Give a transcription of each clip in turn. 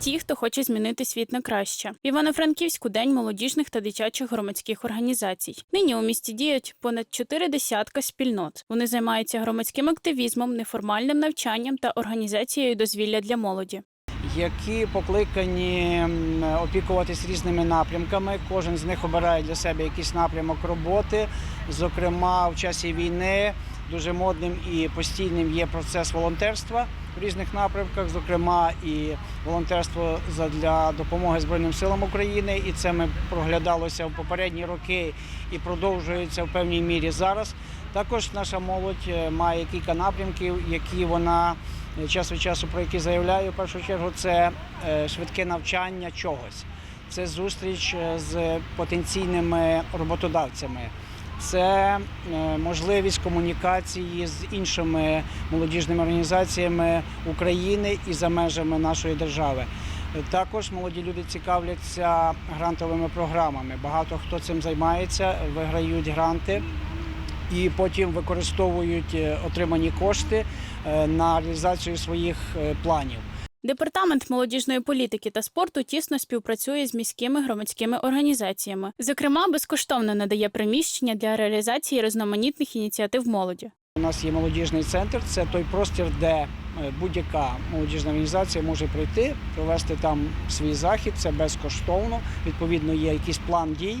ті, хто хоче змінити світ на краще. Івано-Франківську день молодіжних та дитячих громадських організацій. Нині у місті діють понад чотири десятка спільнот. Вони займаються громадським активізмом, неформальним навчанням та організацією дозвілля для молоді. які покликані опікуватись різними напрямками. Кожен з них обирає для себе якийсь напрямок роботи. Зокрема, в часі війни дуже модним і постійним є процес волонтерства в різних напрямках, зокрема і волонтерство для допомоги Збройним силам України. І це ми проглядалося в попередні роки і продовжується в певній мірі зараз. Також наша молодь е, має кілька напрямків, які вона е, час від часу про які заявляю. В першу чергу це е, швидке навчання чогось, це зустріч з потенційними роботодавцями. Це е, можливість комунікації з іншими молодіжними організаціями України і за межами нашої держави. Також молоді люди цікавляться грантовими програмами. Багато хто цим займається, виграють гранти і потім використовують е, отримані кошти е, на реалізацію своїх планів. Департамент молодіжної політики та спорту тісно співпрацює з міськими громадськими організаціями. Зокрема, безкоштовно надає приміщення для реалізації різноманітних ініціатив молоді. У нас є молодіжний центр. Це той простір, де е, будь-яка молодіжна організація може прийти, провести там свій захід. Це безкоштовно. Відповідно, є якийсь план дій,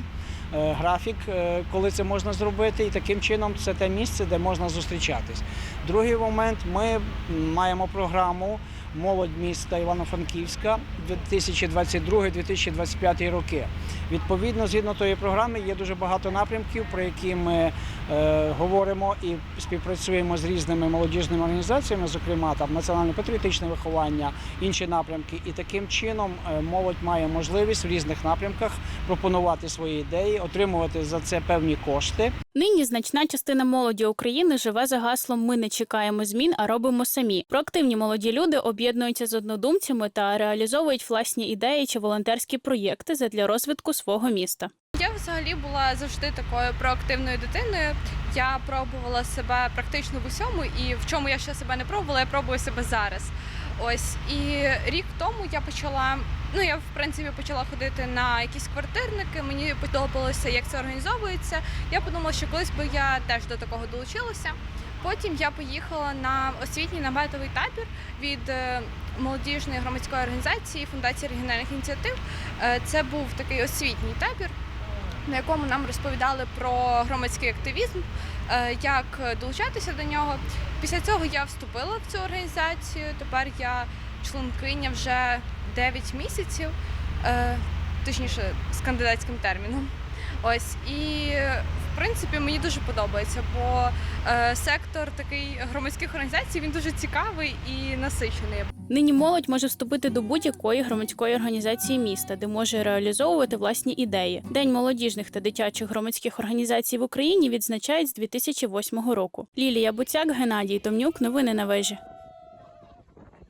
е, графік, е, коли це можна зробити. І таким чином це те місце, де можна зустрічатись. Другий момент ми маємо програму Молодь міста Івано-Франківська 2022-2025 роки. Відповідно, згідно тої програми, є дуже багато напрямків, про які ми е, говоримо і співпрацюємо з різними молодіжними організаціями, зокрема там національно-патріотичне виховання, інші напрямки. І таким чином е, молодь має можливість в різних напрямках пропонувати свої ідеї, отримувати за це певні кошти. Нині значна частина молоді України живе за гаслом Ми не чекаємо змін, а робимо самі. Проактивні молоді люди об'єднуються з однодумцями та реалізовують власні ідеї чи волонтерські проєкти задля розвитку свого міста. Я взагалі була завжди такою проактивною дитиною. Я пробувала себе практично в усьому, і в чому я ще себе не пробувала, я пробую себе зараз. Ось і рік тому я почала. Ну я в принципі почала ходити на якісь квартирники. Мені подобалося, як це організовується. Я подумала, що колись би я теж до такого долучилася. Потім я поїхала на освітній наметовий табір від е, молодіжної громадської організації Фундації регіональних ініціатив. Е, Це був такий освітній табір на якому нам розповідали про громадський активізм, е, як долучатися до нього. Після цього я вступила в цю організацію. Тепер я членкиня вже 9 місяців, точніше, з кандидатським терміном. Ось і принципі мені дуже подобається, бо е, сектор такий громадських організацій він дуже цікавий і насичений. Нині молодь може вступити до будь-якої громадської організації міста, де може реалізовувати власні ідеї. День молодіжних та дитячих громадських організацій в Україні відзначають з 2008 року. Лілія Буцяк, Геннадій Томнюк. Новини на вежі.